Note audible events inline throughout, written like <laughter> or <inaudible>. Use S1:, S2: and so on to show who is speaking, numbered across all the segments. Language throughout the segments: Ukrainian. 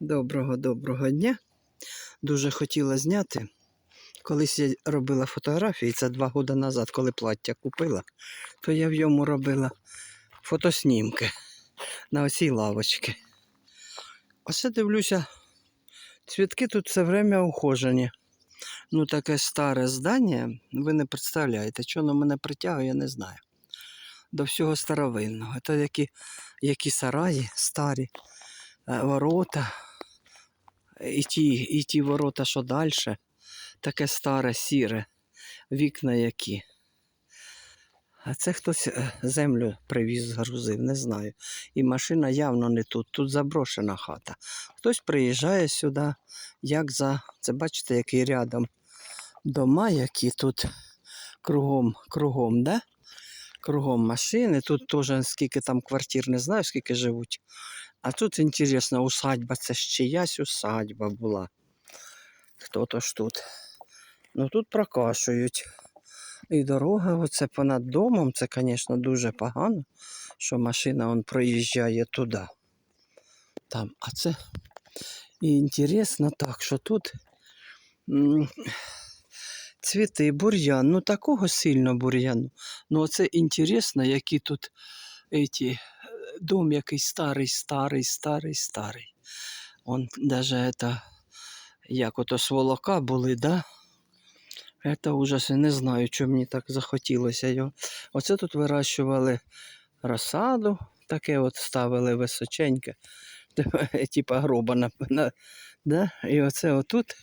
S1: Доброго доброго дня. Дуже хотіла зняти. Колись я робила фотографії, це два роки назад, коли плаття купила, то я в йому робила фотоснімки на оцій лавочці. Оце дивлюся, цвітки тут все время ухожені. Ну, таке старе здання, ви не представляєте, що воно мене притягує, я не знаю. До всього старовинного. Це які, які сараї старі, ворота. І ті, і ті ворота, що далі, таке старе, сіре, вікна які. А це хтось е, землю привіз, згрузив, не знаю. І машина явно не тут, тут заброшена хата. Хтось приїжджає сюди, як за. Це бачите, який рядом дома, які тут кругом, кругом, да? Кругом машини. Тут теж скільки там квартир, не знаю, скільки живуть. А тут інтересно, усадьба, це ж чиясь усадьба була. Хто то ж тут. Ну тут прокашують. І дорога оце понад домом, це, звісно, дуже погано, що машина он проїжджає туди. Там. А це і інтересно так, що тут цвіти, бур'ян. Ну такого сильно бур'яну. Ну оце інтересно, які тут эти, дом який старий, старий, старий, старий. Он даже это, як ото сволока були, да? Это ужас, я не знаю, чому мені так захотілося його. Оце тут вирощували розсаду, таке от ставили височеньке, <laughs> типа гроба на, на, да? І оце отут.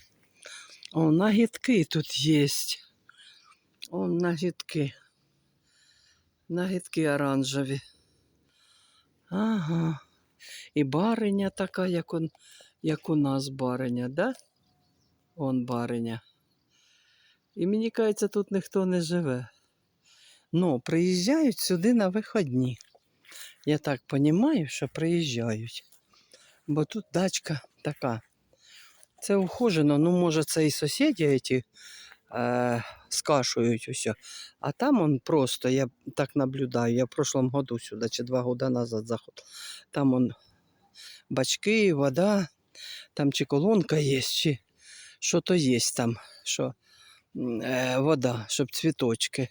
S1: О, нагідки тут є. О, нагідки. Нагідки оранжеві. Ага. І бариня така, як, он, як у нас бариня, да? Он бариня. І мені кажеться, тут ніхто не живе. Ну, приїжджають сюди на виходні. Я так розумію, що приїжджають. Бо тут дачка така. Це ухожено, ну, може, це і сусіди ці, е, скашують усе. А там он просто, я так наблюдаю, я в прошлом году сюди, чи два роки назад заходив. Там он бачки, вода, там чи колонка є, чи що то є там, що е, вода, щоб цвіточки.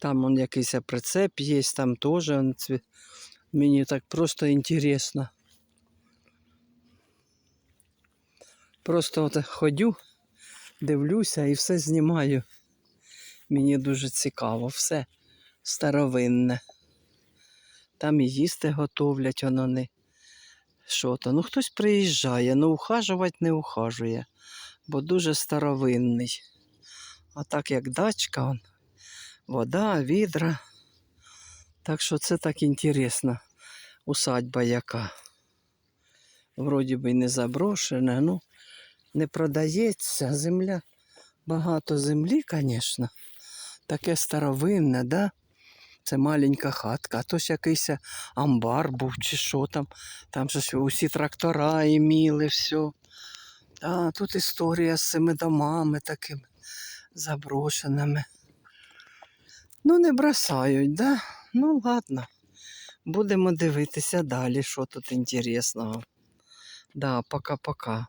S1: Там он якийсь прицеп є, там теж мені так просто інтересно. Просто от ходю, дивлюся і все знімаю. Мені дуже цікаво, все старовинне. Там і їсти готовлять, воно не що то. Ну хтось приїжджає, ну ухажувати не ухажує, бо дуже старовинний. А так як дачка, он, вода, відра. Так що це так інтересно. Усадьба яка. Вроді би не заброшена, ну не продається. Земля. Багато землі, звісно. Таке старовинне, да? Це маленька хатка, а то ж якийсь амбар був, чи що там. Там же ж усі трактора іміли, все. А тут історія з цими домами такими заброшеними. Ну, не бросають, да? Ну, ладно. Будемо дивитися далі, що тут інтересного. Да, пока-пока.